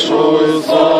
Christ, who is the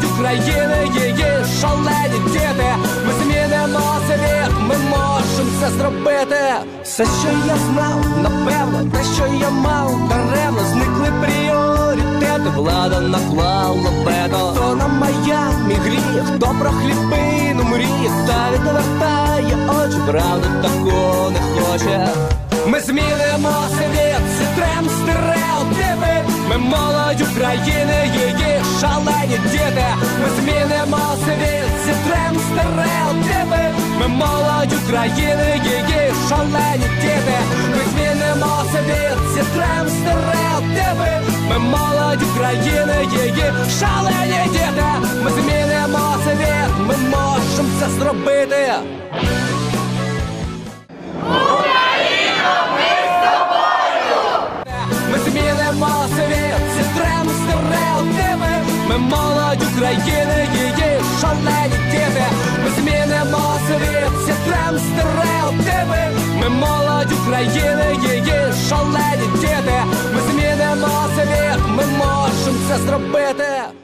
молодь України, її шалені діти. Ми змінимо світ, ми можемо це зробити. Все, що я знав, напевно, те, що я мав, даремно зникли пріоритети, влада наклала вето. Хто на Майамі гріє, хто про хлібину мріє, та відвертає очі, правда такого не хоче. Ми змінимо світ, зітрем стереотипи. Ми молодь України, її шалені діти. Ми змінимо світ, зітрем стереотипи. Ми молодь України, її шалені діти. Ми змінимо світ, зітрем стереотипи. Ми молодь України, її шалені діти. Ми змінимо світ, ми можемо це зробити України, її шалені діти Ми змінимо світ, сітрем стереотипи. Ми молодь України, її шалені діти Ми змінимо світ, ми можемо це зробити